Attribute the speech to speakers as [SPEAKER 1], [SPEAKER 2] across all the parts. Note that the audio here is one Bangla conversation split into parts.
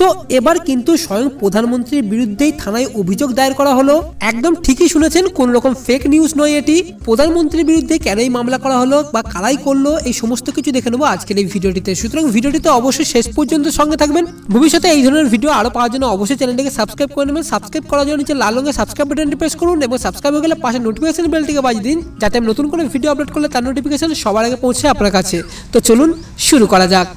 [SPEAKER 1] তো এবার কিন্তু স্বয়ং প্রধানমন্ত্রীর বিরুদ্ধেই থানায় অভিযোগ দায়ের করা হলো। একদম ঠিকই শুনেছেন, কোন রকম ফেক নিউজ নয় এটি। প্রধানমন্ত্রীর বিরুদ্ধে কেনই মামলা করা হলো বা কারাই করল, এই সমস্ত কিছু দেখে নেব আজকের এই ভিডিওটিতে। সুতরাং ভিডিওটিতে অবশ্যই শেষ পর্যন্ত সঙ্গে থাকবেন। ভবিষ্যতে এই ধরনের ভিডিও আরও পাওয়ার জন্য অবশ্যই চ্যানেলটিকে সাবস্ক্রাইব করে নেবেন। সাবস্ক্রাইব করার জন্য নিচে লাল রঙের সাবস্ক্রাইব বাটনটি প্রেস করুন এবং সাবস্ক্রাইব হয়ে গেলে পাশে নোটিফিকেশন বেলটিকে বাজিয়ে দিন, যাতে আমি নতুন করে ভিডিও আপলোড করলে তার নোটিফিকেশন সবার আগে পৌঁছে আপনার কাছে। তো চলুন, শুরু করা যাক।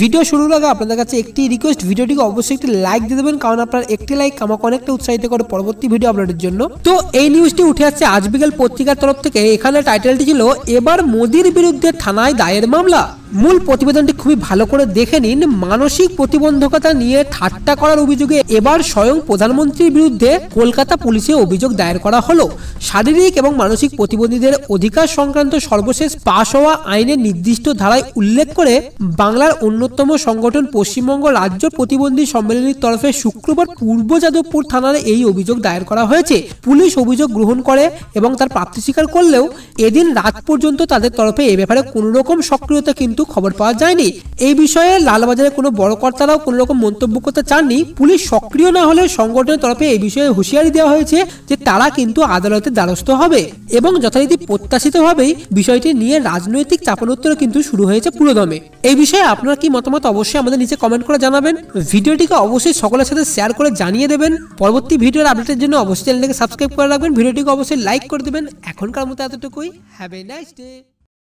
[SPEAKER 1] ভিডিও শুরুর আগে আপনাদের কাছে একটি রিকোয়েস্ট ভিডিওটিকে অবশ্যই একটি লাইক দিয়ে দেবেন, কারণ আপনার একটি লাইক আমাকে অনেকটা উৎসাহিত করে পরবর্তী ভিডিও আপলোডের জন্য। তো এই নিউজটি উঠে আসছে আজ বিকেল পত্রিকার তরফ থেকে। এখানে টাইটেলটি ছিল, এবার মোদির বিরুদ্ধে থানায় দায়ের মামলা। মূল প্রতিবেদনটি খুবই ভালো করে দেখে নিন। মানসিক প্রতিবন্ধকতা নিয়ে ঠাট্টা করার অভিযোগে এবার স্বয়ং প্রধানমন্ত্রীর বিরুদ্ধে কলকাতা পুলিশে অভিযোগ দায়ের করা হলো। শারীরিক এবং মানসিক প্রতিবন্ধীদের অধিকার সংক্রান্ত সর্বশেষ পাশ হওয়া আইনের নির্দিষ্ট ধারায় উল্লেখ করে বাংলার অন্যতম সংগঠন পশ্চিমবঙ্গ রাজ্য প্রতিবন্ধী সম্মেলনের তরফে শুক্রবার পূর্ব যাদবপুর থানার এই অভিযোগ দায়ের করা হয়েছে। পুলিশ অভিযোগ গ্রহণ করে এবং তার প্রাপ্তি স্বীকার করলেও এদিন রাত পর্যন্ত তাদের তরফে এ ব্যাপারে কোনো রকম সক্রিয়তা কিন্তু খবর পাওয়া যায়নি। এই বিষয়ে লালবাজারে কোনো বড় কর্তারাও কোনো রকম মন্তব্য করতে চাননি। পুলিশ সক্রিয় না হলে সংগঠনের তরফে এই বিষয়ে হুঁশিয়ারি দেওয়া হয়েছে যে তারা কিন্তু আদালতের দ্বারস্থ হবে এবং যথারীতি প্রত্যাশিতভাবেই বিষয়টি নিয়ে রাজনৈতিক চাপানোত্তর কিন্তু শুরু হয়েছে পুরোদমে। এই বিষয়ে আপনার কি মতামত অবশ্যই আমাদের নিচে কমেন্ট করে জানাবেন। ভিডিওটিকে অবশ্যই সকলের সাথে শেয়ার করে জানিয়ে দেবেন। পরবর্তী ভিডিওর আপডেটের জন্য অবশ্যই চ্যানেলটিকে সাবস্ক্রাইব করে রাখবেন। ভিডিওটিকে অবশ্যই লাইক করে দেবেন। এখনকার মতো এতটুকুই। Have a nice day